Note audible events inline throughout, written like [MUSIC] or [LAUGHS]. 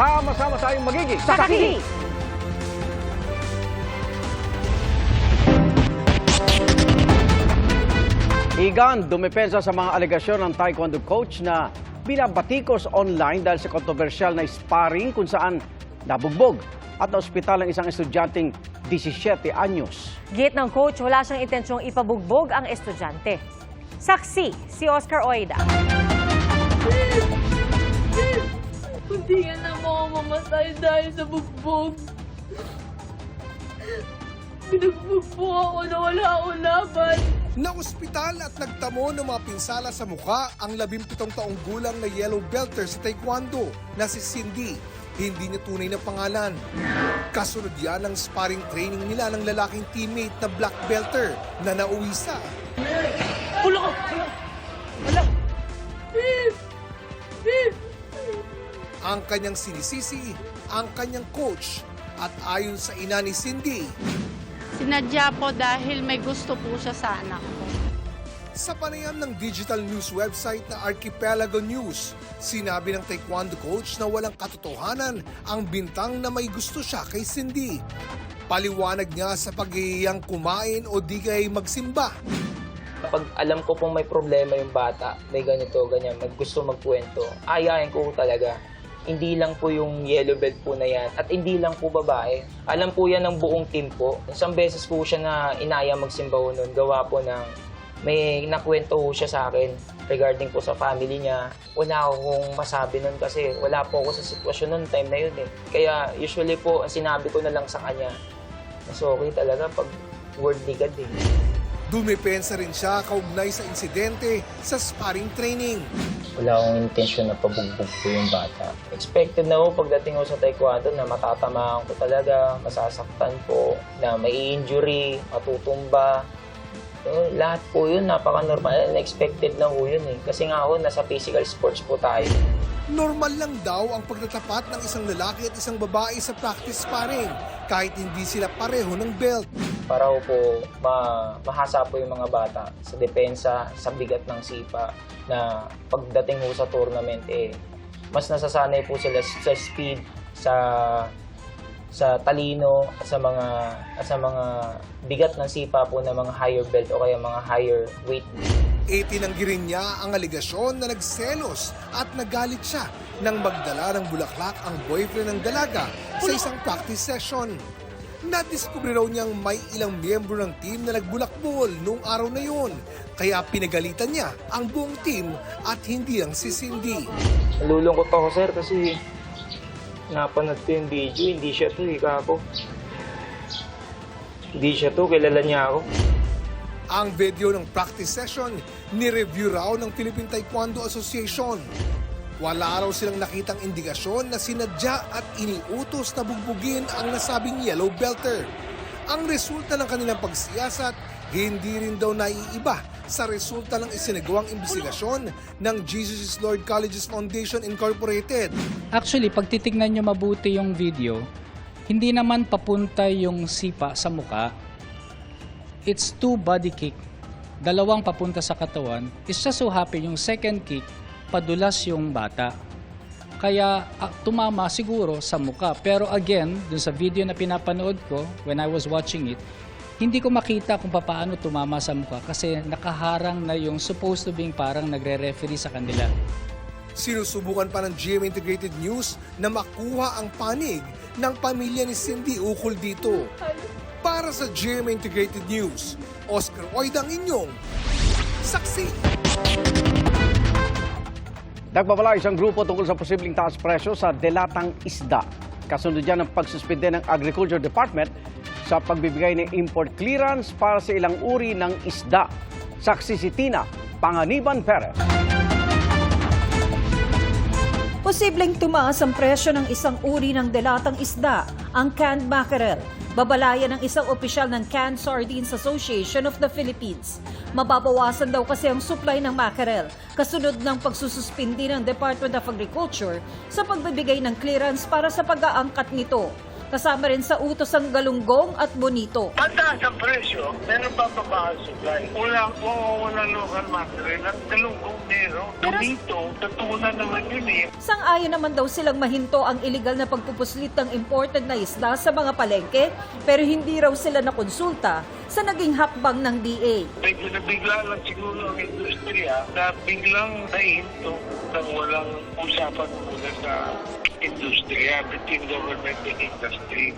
Sama-sama tayong magiging Sakaki! Igan, dumepensa sa mga alegasyon ng taekwondo coach na binabatikos online dahil sa kontrobersyal na sparring kung saan nabugbog at naospital ang isang estudyanteng 17 anyos. Git ng coach, wala siyang intensyong ipabugbog ang estudyante. Saksi, si Oscar Oida. Ka na mamamatay dahil sa bugbog. Binugbog po ako na wala akong laban. Naospital at nagtamo ng mga pinsala sa mukha ang 17 taong gulang na yellow belter sa taekwondo na si Cindy. Hindi niya tunay na pangalan. Kasunod yan ang sparring training nila ng lalaking teammate na black belter na nauwi sa ang kanyang sinisisi, ang kanyang coach at ayon sa ina ni Cindy, Sinadya po dahil may gusto po siya sa anak ko. Sa panayam ng digital news website na Archipelago News, sinabi ng taekwondo coach na walang katotohanan ang bintang na may gusto siya kay Cindy. Paliwanag niya sa paghihiyang kumain o di kay magsimba. Pag alam ko pong may problema yung bata, may ganito, ganyan, may gusto magkwento, ayayin ko talaga. Hindi lang po yung yellow belt po na yan at hindi lang po babae. Alam po yan ng buong team po. Isang beses po siya na inaya magsimba ho nun, gawa po ng may nakwento ho siya sa akin regarding po sa family niya. Wala akong masabi nun kasi wala po ako sa sitwasyon nun time na yun eh. Kaya usually po, ang sinabi ko na lang sa kanya, mas okay talaga pag word ni God eh. Dumepensa rin siya kaugnay sa insidente sa sparring training. wala akong intensyon na pabugbog ko yung bata. Expected na ho pagdating ko sa taekwondo na matatamaan ko talaga, masasaktan po, na may injury, matutumba. So, lahat po yun, napaka-normal. Expected na ho yun eh. Kasi nga ho, nasa physical sports po tayo. Normal lang daw ang pagtatapat ng isang lalaki at isang babae sa practice sparring kahit hindi sila pareho ng belt. Para po ma mahasa po yung mga bata sa depensa, sa bigat ng sipa na pagdating ho sa tournament eh mas nasasanay po sila sa speed, sa sa talino at sa mga at sa mga bigat ng sipa po ng mga higher belt o kaya mga higher weight. Itinanggi rin niya ang aligasyon na nagselos at nagalit siya nang magdala ng bulaklak ang boyfriend ng dalaga sa isang practice session. Nadiskubre raw niyang may ilang miyembro ng team na nagbulakbol noong araw na yun. Kaya pinagalitan niya ang buong team at hindi lang si Cindy. Nalulungkot ako sir kasi napanood ko yung video, hindi siya to eh, kako. Hindi siya to, kilala niya ako. Ang video ng practice session, ni-review raw ng Philippine Taekwondo Association. Wala raw silang nakitang indikasyon na sinadya at iniutos na bugbugin ang nasabing yellow belter. Ang resulta ng kanilang pagsiyasat, hindi rin daw naiiba sa resulta ng isinagawang investigasyon ng Jesus is Lord Colleges Foundation Incorporated. Actually, pag titignan nyo mabuti yung video, hindi naman papunta yung sipa sa muka. It's two body kick. Dalawang papunta sa katawan. It's just so happy yung second kick, padulas yung bata. Kaya ah, tumama siguro sa muka. Pero again, dun sa video na pinapanood ko, when I was watching it, hindi ko makita kung paano tumama sa muka kasi nakaharang na yung supposed to being parang nagre-referee sa kanila. Sinusubukan pa ng GM Integrated News na makuha ang panig ng pamilya ni Cindy ukol dito. Para sa GM Integrated News, Oscar Oidang inyong saksi. Nagbabala isang grupo tungkol sa posibleng taas presyo sa delatang isda. Kasunod yan ng pagsuspende ng Agriculture Department sa pagbibigay ng import clearance para sa ilang uri ng isda. Saksi si Tina Panganiban Perez. Posibleng tumaas ang presyo ng isang uri ng delatang isda, ang canned mackerel. Babalayan ng isang opisyal ng Canned Sardines Association of the Philippines. Mababawasan daw kasi ang supply ng mackerel kasunod ng pagsususpindi ng Department of Agriculture sa pagbibigay ng clearance para sa pag-aangkat nito. Kasama rin sa utos ang Galunggong at Bonito. Mataas ang presyo, pero bababa ang supply. Walang mawawala local material. Ang galunggong meron. Dumito, tatunan naman yun eh. Sang-ayon naman daw silang mahinto ang illegal na pagpupuslit ng imported na isda sa mga palengke pero hindi raw sila nakonsulta sa naging hakbang ng DA. Medyo nabigla lang siguro ang industriya na biglang nahinto nang walang usapan muna sa industriya between government and industry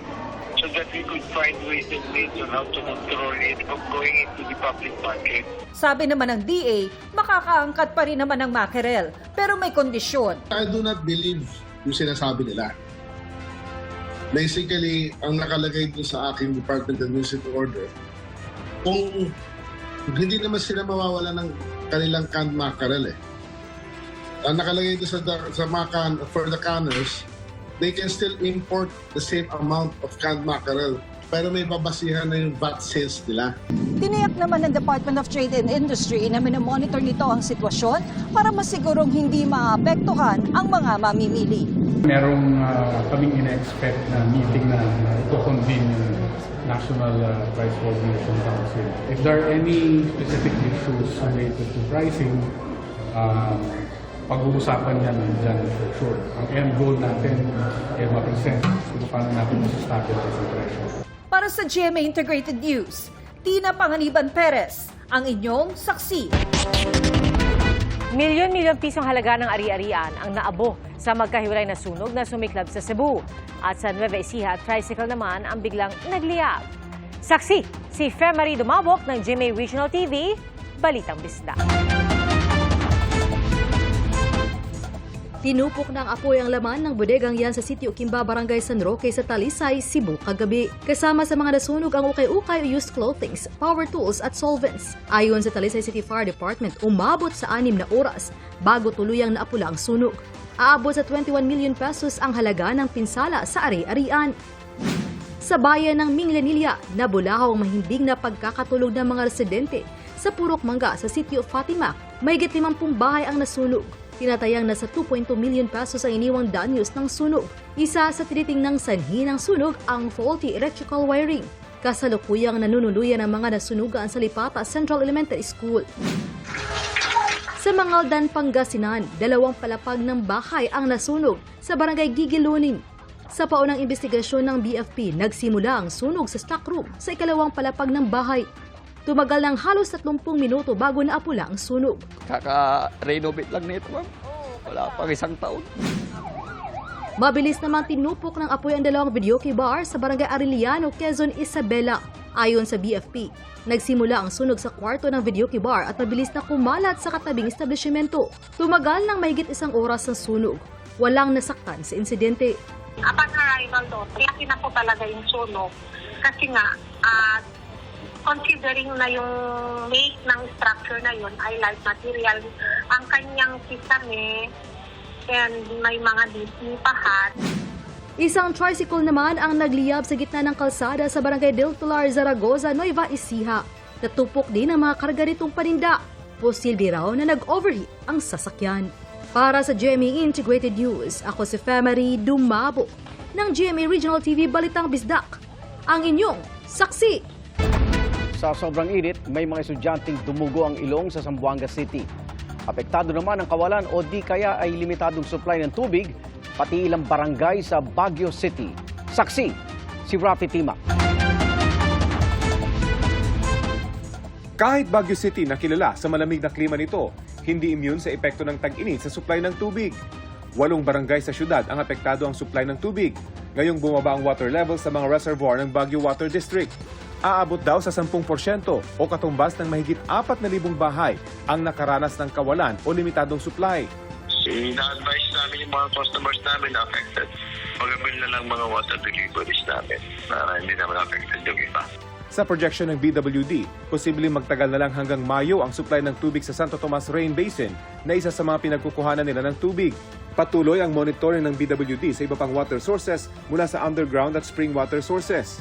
so that we could find ways and means on how to control it from going into the public market. Sabi naman ng DA, makakaangkat pa rin naman ng mackerel pero may kondisyon. I do not believe yung sinasabi nila. Basically, ang nakalagay doon sa aking Department Administrative Order, kung hindi naman sila mawawala ng kanilang canned mackerel eh. Ang nakalagay doon sa, sa mga can, for the canners, they can still import the same amount of canned mackerel pero may babasihan na yung VAT sales nila. Tiniyak naman ng Department of Trade and Industry na minomonitor nito ang sitwasyon para masigurong hindi maapektuhan ang mga mamimili. Merong uh, kaming ina-expect na meeting na ito-convene yung National uh, Price Coordination Council. If there are any specific issues related to pricing, um, pag-uusapan yan dyan for sure. Ang end goal natin ay ma-present kung paano natin masastabilize ang presyo. Para sa GMA Integrated News, Tina Panganiban Perez, ang inyong saksi. Milyon-milyon pisong halaga ng ari-arian ang naabo sa magkahiwalay na sunog na sumiklab sa Cebu. At sa Nueva Ecija, tricycle naman ang biglang nagliyab. Saksi, si Femari Dumabok ng GMA Regional TV, Balitang Bisda. Tinupok ng apoy ang laman ng bodegang yan sa sitio Kimba, Barangay San Roque sa Talisay, Cebu kagabi. Kasama sa mga nasunog ang ukay-ukay used clothings, power tools at solvents. Ayon sa Talisay City Fire Department, umabot sa anim na oras bago tuluyang naapula ang sunog. Aabot sa 21 million pesos ang halaga ng pinsala sa ari-arian. Sa bayan ng Minglanilla, nabulahaw ang mahimbing na pagkakatulog ng mga residente sa Purok Mangga sa sitio Fatima. May 50 bahay ang nasunog. Tinatayang nasa 2.2 million pesos ang iniwang danyos ng sunog. Isa sa tinitingnang sanhi ng sunog ang faulty electrical wiring. Kasalukuyang nanunuluyan ang mga nasunugan sa Lipata Central Elementary School. Sa Mangaldan, Pangasinan, dalawang palapag ng bahay ang nasunog sa barangay Gigilunin. Sa paunang investigasyon ng BFP, nagsimula ang sunog sa stockroom sa ikalawang palapag ng bahay. Tumagal ng halos 30 minuto bago naapula ang sunog. Kaka-renovate lang nito, ma'am. Wala pang isang taon. Mabilis namang tinupok ng apoy ang dalawang videoke bar sa barangay Arellano, Quezon, Isabela. Ayon sa BFP, nagsimula ang sunog sa kwarto ng videoke bar at mabilis na kumalat sa katabing establishmento. Tumagal ng mahigit isang oras ang sunog. Walang nasaktan sa insidente. Upon arrival doon, laki na po talaga yung sunog. Kasi nga, ah, considering na yung make ng structure na yun ay light material, ang kanyang kisame and may mga disipahan. Isang tricycle naman ang nagliyab sa gitna ng kalsada sa barangay Del Pilar, Zaragoza, Nueva Ecija. Natupok din ang mga karga nitong paninda. Posible raw na nag-overheat ang sasakyan. Para sa GMA Integrated News, ako si Femery Dumabo ng GMA Regional TV Balitang Bisdak. Ang inyong saksi. Sa sobrang init, may mga estudyanteng dumugo ang ilong sa Zamboanga City. Apektado naman ang kawalan o di kaya ay limitadong supply ng tubig, pati ilang barangay sa Baguio City. Saksi, si Rafi Tima. Kahit Baguio City na kilala sa malamig na klima nito, hindi immune sa epekto ng tag-init sa supply ng tubig. Walong barangay sa syudad ang apektado ang supply ng tubig. Ngayong bumaba ang water level sa mga reservoir ng Baguio Water District. Aabot daw sa 10% o katumbas ng mahigit 4,000 bahay ang nakaranas ng kawalan o limitadong supply. Ina-advise namin yung mga customers namin na affected. Magabil na lang mga water deliveries namin para hindi naman affected yung iba. Sa projection ng BWD, posibleng magtagal na lang hanggang Mayo ang supply ng tubig sa Santo Tomas Rain Basin na isa sa mga pinagkukuhanan nila ng tubig. Patuloy ang monitoring ng BWD sa iba pang water sources mula sa underground at spring water sources.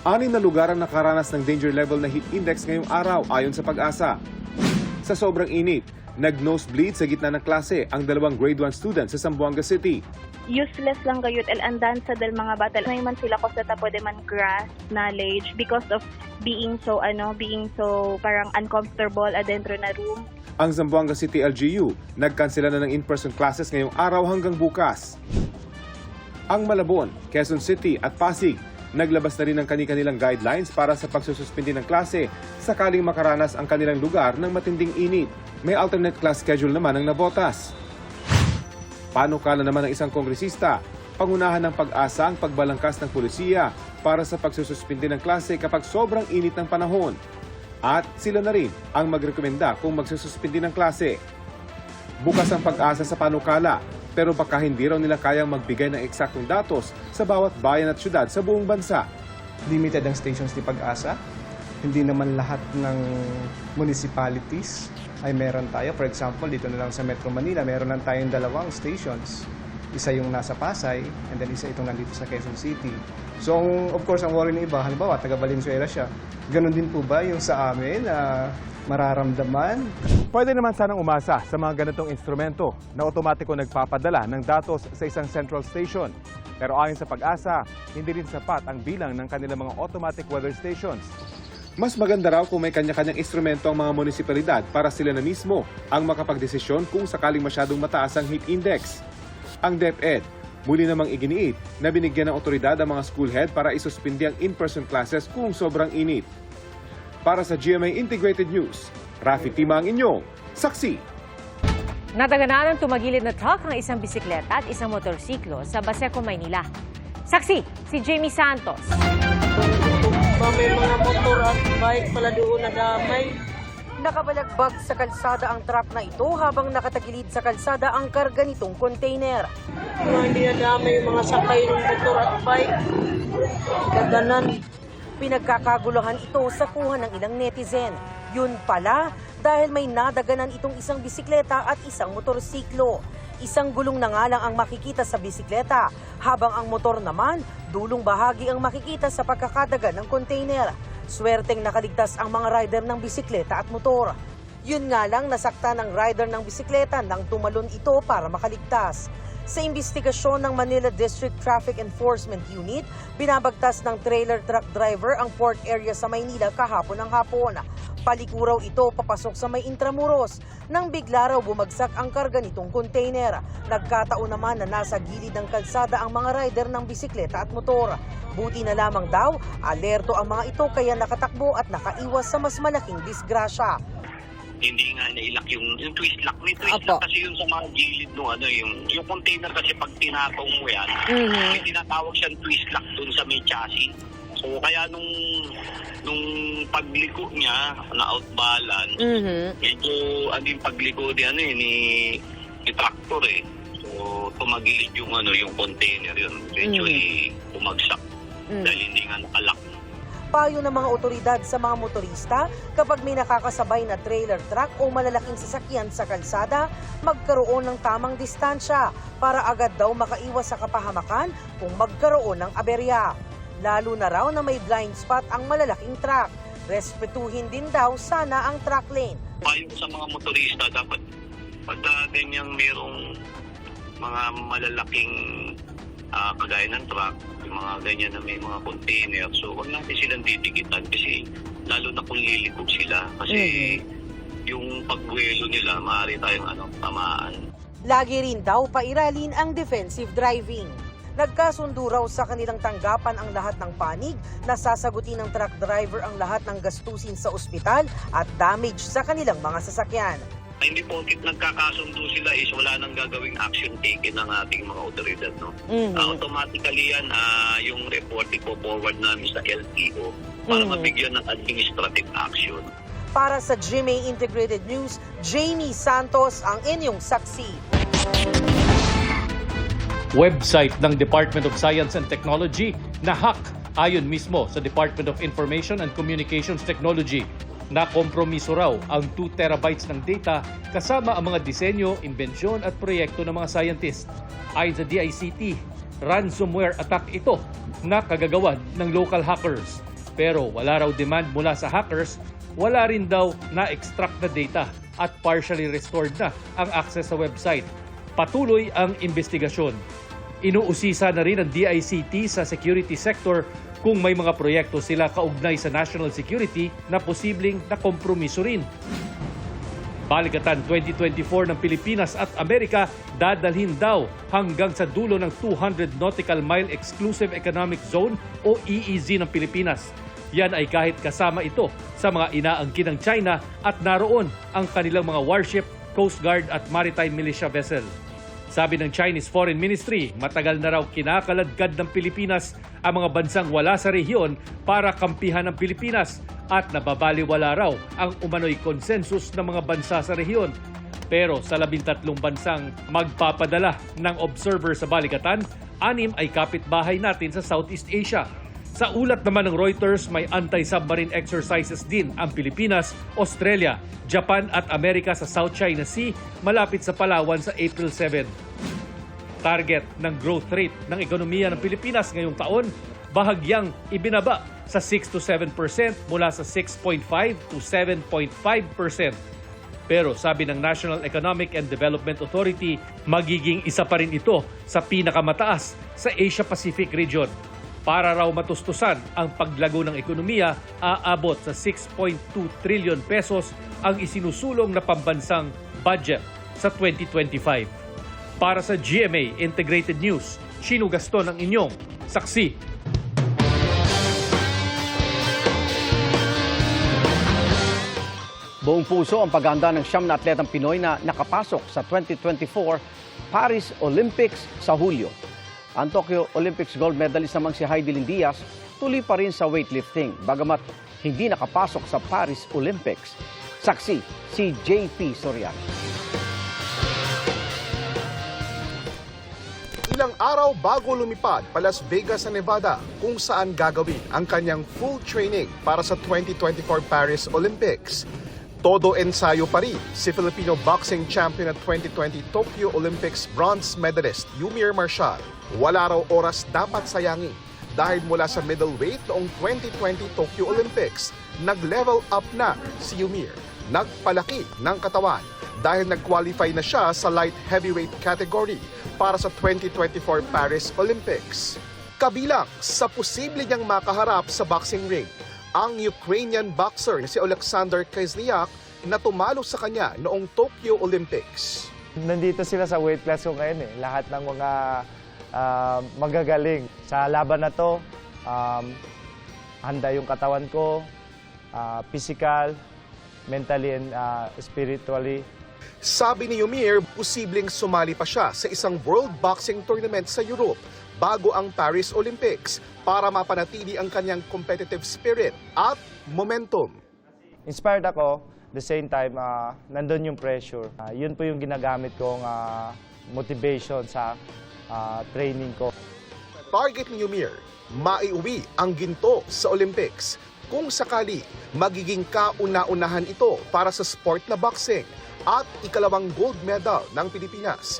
Anim na lugar ang nakaranas ng danger level na heat index ngayong araw ayon sa pag-asa. Sa sobrang init, nag-nosebleed sa gitna ng klase ang dalawang grade 1 students sa Zamboanga City. useless lang gayud el andan sa dal mga bata may man sila ko sa pwede man grasp knowledge because of being so ano being so parang uncomfortable adentro na room Ang Zamboanga City LGU, nagkansela na ng in-person classes ngayong araw hanggang bukas. Ang Malabon, Quezon City at Pasig, naglabas na rin ng kani-kanilang guidelines para sa pagsususpindi ng klase sakaling makaranas ang kanilang lugar ng matinding init. May alternate class schedule naman ang nabotas. Panukala naman ng isang kongresista, pangunahan ng pag-asa ang pagbalangkas ng pulisiya para sa pagsususpindi ng klase kapag sobrang init ng panahon. At sila na rin ang magrekomenda kung magsususpindi ng klase. Bukas ang pag-asa sa panukala, pero baka hindi raw nila kayang magbigay ng eksaktong datos sa bawat bayan at syudad sa buong bansa. limited ang stations ni Pag-asa. Hindi naman lahat ng municipalities ay meron tayo. For example, dito na lang sa Metro Manila, meron lang tayong dalawang stations. Isa yung nasa Pasay, and then isa itong nandito sa Quezon City. So, ang- of course, ang worry ng iba, halimbawa, taga Valenzuela siya. Ganon din po ba yung sa amin na mararamdaman? Pwede naman sanang umasa sa mga ganitong instrumento na otomatiko nagpapadala ng datos sa isang central station. Pero ayon sa pag-asa, hindi rin sapat ang bilang ng kanilang mga automatic weather stations. Mas maganda raw kung may kanya-kanyang instrumento ang mga munisipalidad para sila na mismo ang makapagdesisyon kung sakaling masyadong mataas ang heat index. Ang DepEd, muli namang iginiit na binigyan ng otoridad ang mga school head para isuspindi ang in-person classes kung sobrang init. Para sa GMA Integrated News, Rafi Tima ang inyong saksi. Nataganan ng tumagilid na truck ang isang bisikleta at isang motorsiklo sa Baseco, Maynila. Saksi, si Jamie Santos. May mga motor at bike pala doon na damay. Nakabalagbag sa kalsada ang truck na ito habang nakatagilid sa kalsada ang karga nitong container. Mga hindi na damay yung mga sakay ng motor at bike. Kaganan. Pinagkakaguluhan ito sa kuha ng ilang netizen. Yun pala dahil may nadaganan itong isang bisikleta at isang motorsiklo. Isang gulong na nga lang ang makikita sa bisikleta, habang ang motor naman, dulong bahagi ang makikita sa pagkakadagan ng container. Swerteng nakaligtas ang mga rider ng bisikleta at motor. Yun nga lang nasakta ng rider ng bisikleta nang tumalon ito para makaligtas. Sa imbestigasyon ng Manila District Traffic Enforcement Unit, binabagtas ng trailer truck driver ang port area sa Maynila kahapon ng hapon. Palikuraw ito papasok sa may Intramuros nang bigla raw bumagsak ang karga nitong container. Nagkataon naman na nasa gilid ng kalsada ang mga rider ng bisikleta at motor. Buti na lamang daw, alerto ang mga ito kaya nakatakbo at nakaiwas sa mas malaking disgrasya. Hindi nga nailak yung, yung twist lock. May twist lock kasi yun sa mga gilid no, ano, yung, yung container kasi pag tinatong mo yan, Mhm. may tinatawag siyang twist lock dun sa may chassis. So kaya nung nung pagliko niya na outbalance, medyo ano yung pagliko di ano eh, ni, ni tractor eh. So tumagilid yung ano yung container yun. Medyo Mhm. eh, bumagsak Mm. dahil hindi nga nakalock. Payo ng mga otoridad sa mga motorista kapag may nakakasabay na trailer truck o malalaking sasakyan sa kalsada, magkaroon ng tamang distansya para agad daw makaiwas sa kapahamakan kung magkaroon ng aberya. Lalo na raw na may blind spot ang malalaking truck. Respetuhin din daw sana ang truck lane. Payo sa mga motorista, dapat pag uh, ganyang merong mga malalaking ah, kagaya ng truck, yung mga ganyan na may mga container, so wag natin silang titikitan kasi lalo na kung lilikod sila kasi yung pagbuelo nila, maaari tayong ano, tamaan. Lagi rin daw pairalin ang defensive driving. Nagkasundo raw sa kanilang tanggapan ang lahat ng panig na sasagutin ng truck driver ang lahat ng gastusin sa ospital at damage sa kanilang mga sasakyan. Hindi po nagkakasundo sila is wala nang gagawing action taken ng ating mga otoridad. No? Mhm. Ah, automatically yan, ah, yung report ko forward namin sa LTO para Mhm. mabigyan ng administrative action. Para sa GMA Integrated News, Jamie Santos ang inyong saksi. website ng Department of Science and Technology na hack ayon mismo sa Department of Information and Communications Technology na kompromiso raw ang 2 terabytes ng data kasama ang mga disenyo, imbensyon at proyekto ng mga scientist. Ayon sa DICT, ransomware attack ito na kagagawan ng local hackers. Pero wala raw demand mula sa hackers, wala rin daw na-extract na data at partially restored na ang access sa website. Patuloy ang investigasyon. Inuusisa na rin ng DICT sa security sector kung may mga proyekto sila kaugnay sa national security na posibleng nakompromiso rin. Balikatan 2024 ng Pilipinas at Amerika dadalhin daw hanggang sa dulo ng 200 Nautical Mile Exclusive Economic Zone o EEZ ng Pilipinas. Yan ay kahit kasama ito sa mga inaangkin ng China at naroon ang kanilang mga warship, Coast Guard at Maritime Militia vessel. Sabi ng Chinese Foreign Ministry, matagal na raw kinakaladkad ng Pilipinas ang mga bansang wala sa rehiyon para kampihan ng Pilipinas at nababaliwala raw ang umano'y konsensus ng mga bansa sa rehiyon. Pero sa labintatlong bansang magpapadala ng observer sa balikatan, anim ay kapitbahay natin sa Southeast Asia. Sa ulat naman ng Reuters, may anti-submarine exercises din ang Pilipinas, Australia, Japan at Amerika sa South China Sea malapit sa Palawan sa April 7. Target ng growth rate ng ekonomiya ng Pilipinas ngayong taon, bahagyang ibinaba sa 6 to 7% mula sa 6.5 to 7.5%. Pero sabi ng National Economic and Development Authority, magiging isa pa rin ito sa pinakamataas sa Asia-Pacific region. Para raw matustusan ang paglago ng ekonomiya, aabot sa 6.2 trillion pesos ang isinusulong na pambansang budget sa 2025. Para sa GMA Integrated News, Chino Gaston ang inyong saksi. Buong puso ang paghahanda ng siyam na atletang Pinoy na nakapasok sa 2024 Paris Olympics sa Hulyo. Ang Tokyo Olympics gold medalist namang si Heidi Diaz tuloy pa rin sa weightlifting bagamat hindi nakapasok sa Paris Olympics. Saksi si JP Soriano. Ilang araw bago lumipad pa Las Vegas sa Nevada kung saan gagawin ang kanyang full training para sa 2024 Paris Olympics. Todo ensayo pa rin si Filipino boxing champion at 2020 Tokyo Olympics bronze medalist Yumir Marshall. Wala raw oras dapat sayangin dahil mula sa middleweight noong 2020 Tokyo Olympics, nag-level up na si Yumir. Nagpalaki ng katawan dahil nag-qualify na siya sa light heavyweight category para sa 2024 Paris Olympics. Kabilang sa posible niyang makaharap sa boxing ring, ang Ukrainian boxer na si Alexander Kazniak na tumalo sa kanya noong Tokyo Olympics. Nandito sila sa weight class ko ngayon eh. Lahat ng mga ah, magagaling. Sa laban na to, um, handa yung katawan ko, ah, physical, mentally and ah, spiritually. Sabi ni Yumir, posibleng sumali pa siya sa isang World Boxing Tournament sa Europe bago ang Paris Olympics para mapanatili ang kanyang competitive spirit at momentum. Inspired ako, the same time, ah, nandun yung pressure. Ah, yun po yung ginagamit kong ah, motivation sa ah, training ko. Target ni Yumir, maiuwi ang ginto sa Olympics. Kung sakali, magiging kauna-unahan ito para sa sport na boxing at ikalawang gold medal ng Pilipinas.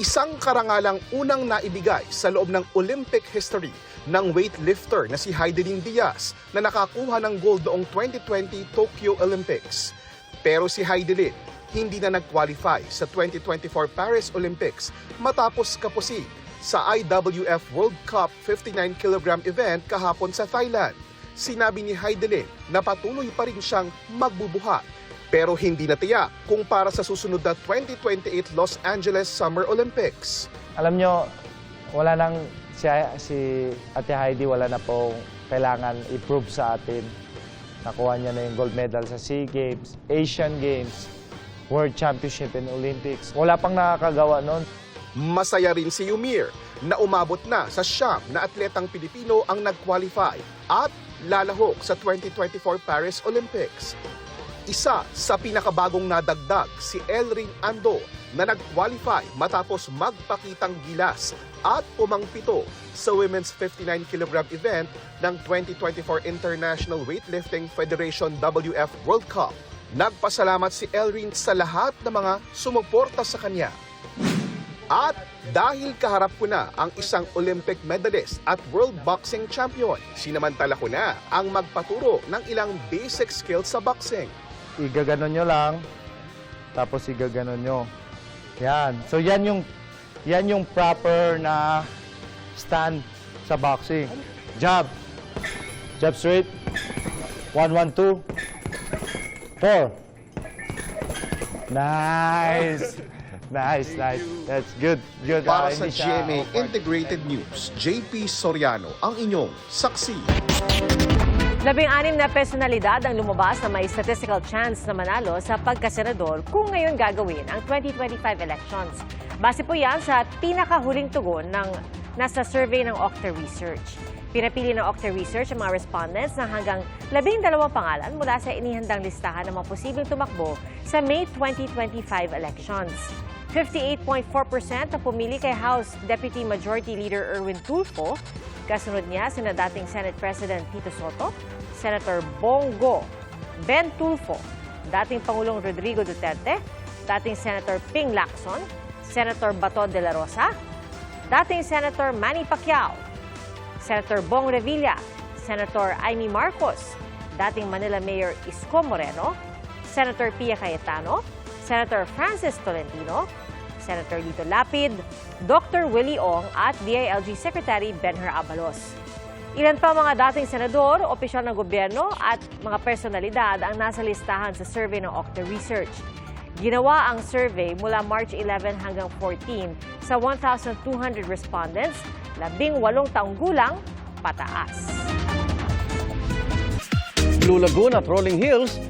Isang karangalang unang naibigay sa loob ng Olympic history ng weightlifter na si Heidelin Diaz na nakakuha ng gold noong 2020 Tokyo Olympics. Pero si Heidelin hindi na nag-qualify sa 2024 Paris Olympics matapos kapusi sa IWF World Cup 59 kg event kahapon sa Thailand. Sinabi ni Heidelin na patuloy pa rin siyang magbubuhat pero hindi na tiyak kung para sa susunod na 2028 Los Angeles Summer Olympics. Alam nyo, wala nang si, si Ate Heidi, wala na pong kailangan i-prove sa atin. Nakuha niya na yung gold medal sa SEA Games, Asian Games, World Championship and Olympics. Wala pang nakakagawa nun. Masaya rin si Yumir na umabot na sa siyam na atletang Pilipino ang nag-qualify at lalahok sa 2024 Paris Olympics. Isa sa pinakabagong nadagdag si Elrin Ando na nag-qualify matapos magpakitang gilas at pumangpito sa Women's 59 kg event ng 2024 International Weightlifting Federation WF World Cup. Nagpasalamat si Elrin sa lahat ng mga sumuporta sa kanya. At dahil kaharap ko na ang isang Olympic medalist at World Boxing Champion, sinamantala ko na ang magpaturo ng ilang basic skills sa boxing. Igaganon nyo lang, tapos igaganon nyo. Yan. So yan yung, yan yung proper na stand sa boxing. Jab. Jab straight. One, one, two. Four. Nice. [LAUGHS] Nice, nice. That's good. Good. Para Ah, sa GMA. Integrated News, JP Soriano ang inyong saksi. Labing-anim na personalidad ang lumabas na may statistical chance na manalo sa pagkasenador kung ngayon gagawin ang 2025 elections. Base po yan sa pinakahuling tugon ng nasa survey ng Octa Research. Pinapili ng Octa Research ang mga respondents ng hanggang labing dalawang pangalan mula sa inihandang listahan ng mga posibleng tumakbo sa May 2025 elections. 58.4% ang pumili kay House Deputy Majority Leader Erwin Tulfo. Kasunod niya, sina dating Senate President Tito Soto, Senator Bongo Ben Tulfo, dating Pangulong Rodrigo Duterte, dating Senator Ping Lacson, Senator Bato de la Rosa, dating Senator Manny Pacquiao, Senator Bong Revilla, Senator Amy Marcos, dating Manila Mayor Isko Moreno, Senator Pia Cayetano, Senator Francis Tolentino, Senator Lito Lapid, Dr. Willie Ong at DILG Secretary Benher Abalos. Ilan pa mga dating senador, opisyal ng gobyerno at mga personalidad ang nasa listahan sa survey ng Octa Research. Ginawa ang survey mula March 11 hanggang 14 sa 1,200 respondents, labing walong taong gulang, pataas. Blue Lagoon at Rolling Hills,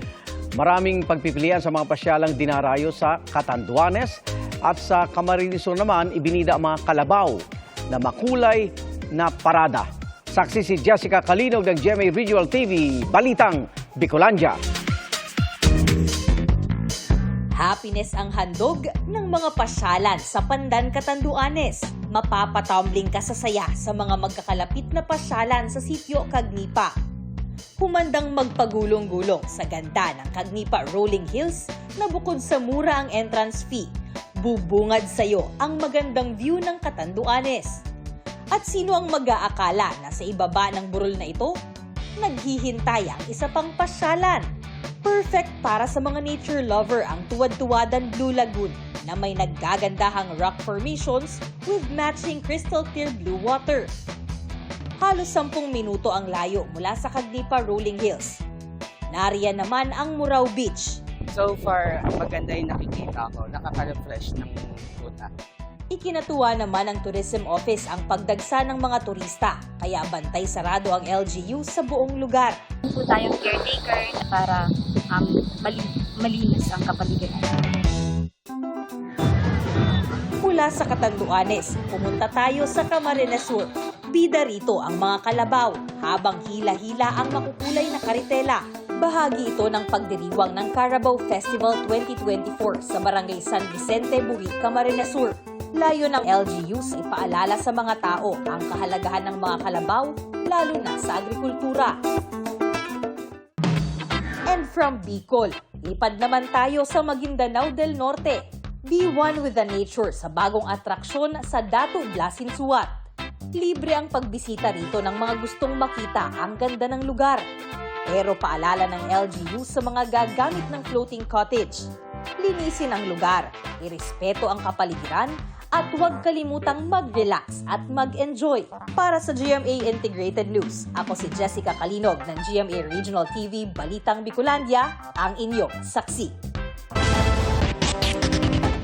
maraming pagpipilian sa mga pasyalang dinarayo sa Catanduanes at sa Camarines Sur naman ibinida ang mga kalabaw na makulay na parada. Saksi si Jessica Kalinog ng GMA Regional TV, Balitang Bicolandia. Happiness ang handog ng mga pasyalan sa Pandan Catanduanes. Mapapatumbling ka sa saya sa mga magkakalapit na pasyalan sa sitio Cagnipa. Humandang magpagulong-gulong sa ganda ng Cagnipa Rolling Hills na bukod sa mura ang entrance fee, bubungad sa'yo ang magandang view ng Catanduanes. At sino ang mag-aakala na sa ibaba ng burol na ito? Naghihintay ang isa pang pasyalan. Perfect para sa mga nature lover ang tuwad-tuwadan Blue Lagoon na may naggagandahang rock formations with matching crystal clear blue water. Halos 10 minuto ang layo mula sa Cagnipa Rolling Hills. Nariyan naman ang Murao Beach. So far, maganda yung nakikita ko. Nakaka-refresh ng puta. Ikinatuwa naman ng Tourism Office ang pagdagsa ng mga turista, kaya bantay sarado ang LGU sa buong lugar. po tayong caretaker para um, mali- malinis ang kapaligiran. Mula sa Catanduanes, pumunta tayo sa Camarines Sur. Bida rito ang mga kalabaw, habang hila-hila ang makukulay na karitela. Bahagi ito ng pagdiriwang ng Carabao Festival 2024 sa Barangay San Vicente, Buri, Camarines Sur. Layo ng LGUs ipaalala sa mga tao ang kahalagahan ng mga kalabaw, lalo na sa agrikultura. And from Bicol, lipad naman tayo sa Maguindanao del Norte. Be one with the nature sa bagong atraksyon sa Datu Blasinsuat. Libre ang pagbisita rito ng mga gustong makita ang ganda ng lugar. Pero paalala ng LGU sa mga gagamit ng floating cottage. Linisin ang lugar, irespeto ang kapaligiran, at huwag kalimutang mag-relax at mag-enjoy. Para sa GMA Integrated News, ako si Jessica Kalinog ng GMA Regional TV Balitang Bicolandia, ang inyong saksi.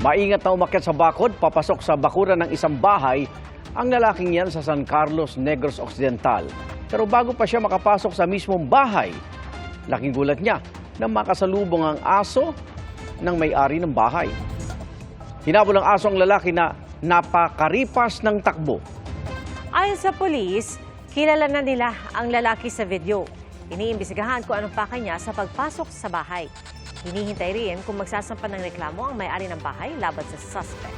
Maingat na umakyat sa bakod, papasok sa bakuran ng isang bahay ang lalaking yan sa San Carlos, Negros Occidental. Pero bago pa siya makapasok sa mismong bahay, laking gulat niya na makasalubong ang aso ng may-ari ng bahay. Hinabol ng aso ang lalaki na napakaripas ng takbo. Ayon sa polis, kilala na nila ang lalaki sa video. Iniimbestigahan kung anong pakay niya sa pagpasok sa bahay. Hinihintay rin kung magsasampa ng reklamo ang may-ari ng bahay laban sa suspect.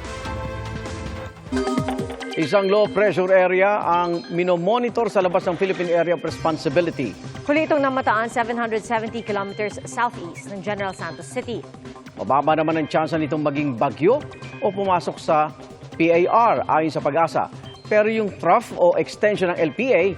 Isang low pressure area ang minomonitor sa labas ng Philippine Area of Responsibility. Huli itong namataan 770 kilometers southeast ng General Santos City. Mababa naman ang tsansa nitong maging bagyo o pumasok sa PAR ayon sa pag-asa. Pero yung trough o extension ng LPA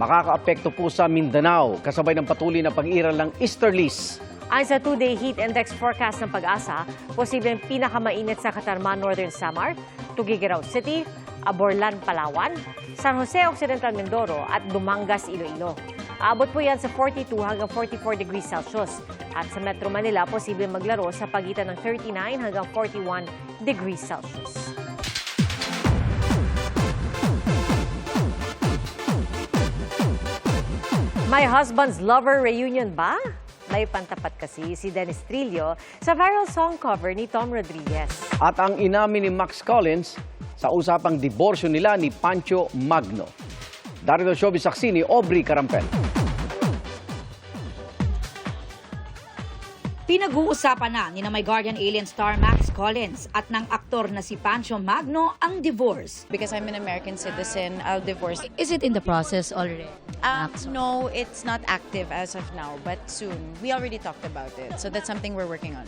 makakaapekto po sa Mindanao kasabay ng patuloy na pag-iral ng easterlies. Ayon sa two-day heat index forecast ng pag-asa, posibleng pinakamainit sa Katarman, Northern Samar, Tugigaraw City, Aborlan, Palawan, San Jose Occidental, Mindoro at Dumangas, Iloilo. Aabot po yan sa 42 hanggang 44 degrees Celsius. At sa Metro Manila, posible maglaro sa pagitan ng 39 hanggang 41 degrees Celsius. My Husband's Lover reunion ba? May pantapat kasi si Dennis Trillo sa viral song cover ni Tom Rodriguez. At ang inamin ni Max Collins sa usapang diborsyo nila ni Pancho Magno. Darito showbiz saksi ni Aubrey Carampel. Pinag-uusapan na ni na My Guardian Alien star Max Collins at ng aktor na si Pancho Magno ang divorce. Because I'm an American citizen, I'll divorce. Is it in the process already? Um, no, it's not active as of now, but soon. We already talked about it, so that's something we're working on.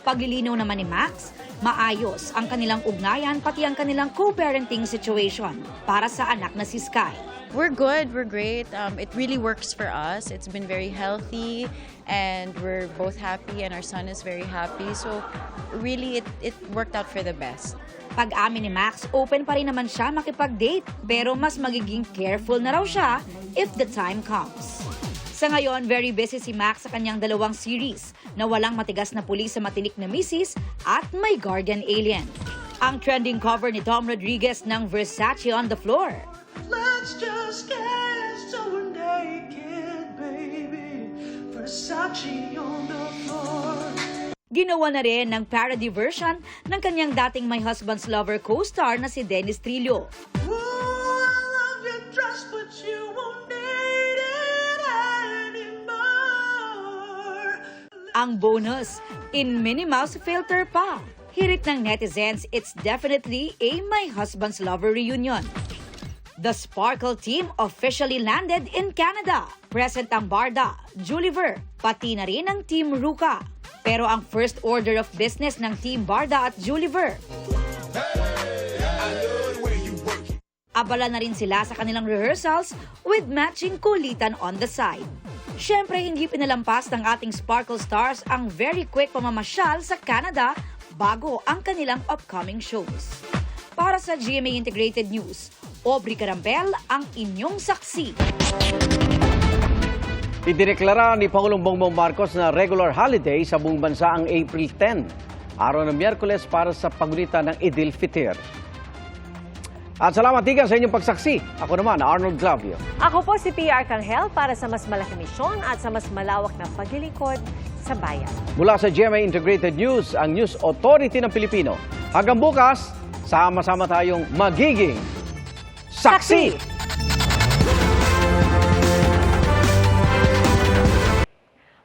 Paglilinaw naman ni Max, maayos ang kanilang ugnayan pati ang kanilang co-parenting situation para sa anak na si Sky. We're good, we're great. Um, it really works for us. It's been very healthy, and we're both happy, and our son is very happy. So, really, it, it worked out for the best. Pag-amin ni Max, open pa rin naman siya makipag-date pero mas magiging careful na raw siya if the time comes. Sa ngayon, very busy si Max sa kanyang dalawang series na walang matigas na pulis sa matinik na misis at may guardian alien. Ang trending cover ni Tom Rodriguez ng Versace on the Floor. Let's just get so naked. Versace on the floor. Ginawa na rin ng parody version ng kanyang dating My Husband's Lover co-star na si Dennis Trillo. Ooh, dress. Ang bonus, in Minnie Mouse filter pa. Hirit ng netizens, it's definitely a My Husband's Lover reunion. The Sparkle team officially landed in Canada. Present ang Barda, Juliver, pati na rin ang Team Ruka. Pero ang first order of business ng Team Barda at Juliver, abala na rin sila sa kanilang rehearsals with matching kulitan on the side. Siyempre, hindi pinalampas ng ating Sparkle Stars ang very quick pamamasyal sa Canada bago ang kanilang upcoming shows. Para sa GMA Integrated News, Aubrey Carampel ang inyong saksi. Idineklara ni Pangulong Bongbong Marcos na regular holiday sa buong bansa ang April 10, araw ng Miyerkules para sa pagunita ng Idil Fitr. At salamat tiga sa inyong pagsaksi. Ako naman, Arnold Glavio. Ako po si PR Kanghel para sa mas malaking misyon at sa mas malawak na paglilingkod sa bayan. Mula sa GMA Integrated News, ang News Authority ng Pilipino. Hanggang bukas, sama-sama tayong magiging saksi!